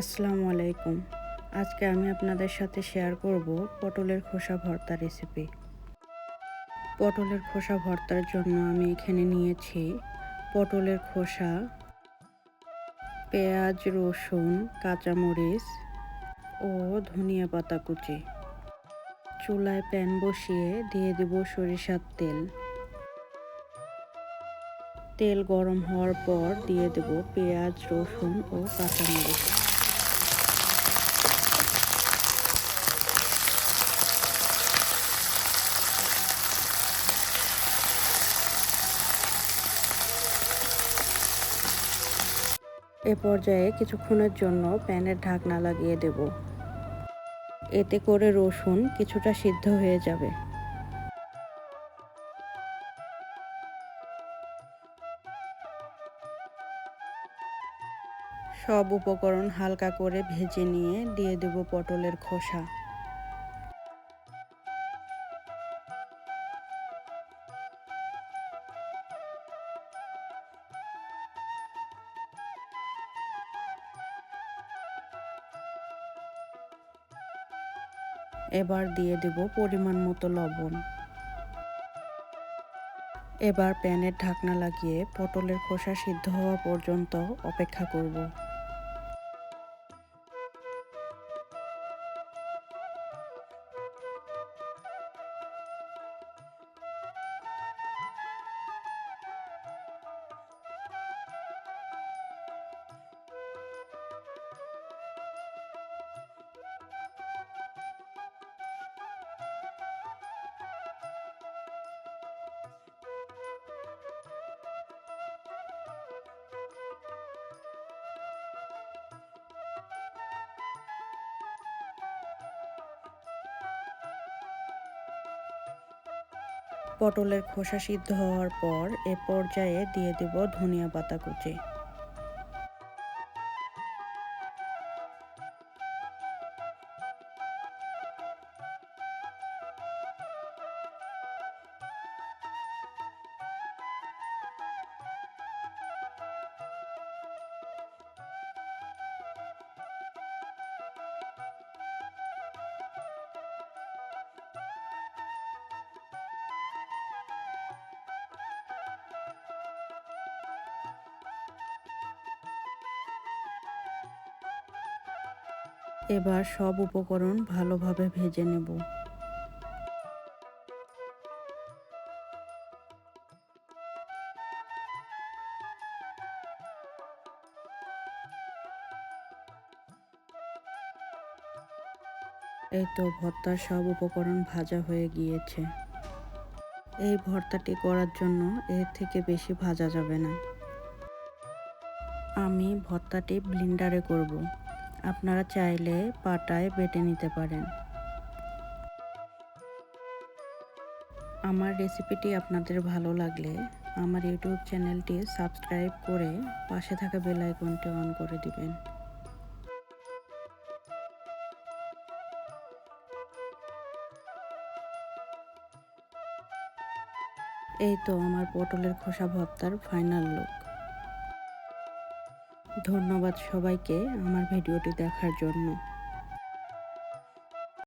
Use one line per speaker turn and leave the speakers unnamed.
আসসালামু আলাইকুম। আজকে আমি আপনাদের সাথে শেয়ার করব পটলের খোসা ভর্তা রেসিপি পটলের খোসা ভর্তার জন্য আমি এখানে নিয়েছি পটলের খোসা, পেঁয়াজ, রসুন, কাঁচামরিচ ও ধনিয়া পাতা কুচি। চুলায় প্যান বসিয়ে দিয়ে দেব সরিষার তেল। তেল গরম হওয়ার পর দিয়ে দেব পেঁয়াজ, রসুন ও কাঁচামরিচ। এ পর্যায়ে কিছুক্ষণের জন্য প্যানের ঢাকনা লাগিয়ে দেব। এতে করে রসুন কিছুটা সিদ্ধ হয়ে যাবে। সব উপকরণ হালকা করে ভেজে নিয়ে দিয়ে দেব পটলের খোসা। এবার দিয়ে দেব পরিমাণ মতো লবণ। এবার প্যানের ঢাকনা লাগিয়ে পটলের খোসা সিদ্ধ হওয়া পর্যন্ত অপেক্ষা করব। পটলের খোসা সিদ্ধ হওয়ার পর এ পর্যায়ে দিয়ে দেব ধনিয়া পাতা কুচি। এবার সব উপকরণ ভালোভাবে ভেজে নেব। এই তো ভর্তার সব উপকরণ ভাজা হয়ে গিয়েছে। এই ভর্তাটি করার জন্য এর থেকে বেশি ভাজা যাবে না। আমি ভর্তাটি ব্লিন্ডারে করব। আপনারা চাইলে পাটায় বেটে নিতে পারেন। আমার রেসিপিটি আপনাদের ভালো লাগলে আমার ইউটিউব চ্যানেলটি সাবস্ক্রাইব করে পাশে থাকা বেল আইকনটি অন করে দিবেন। এই তো আমার পটলের খোসা ভর্তার ফাইনাল লুক ধন্যবাদ সবাইকে আমার ভিডিওটি দেখার জন্য।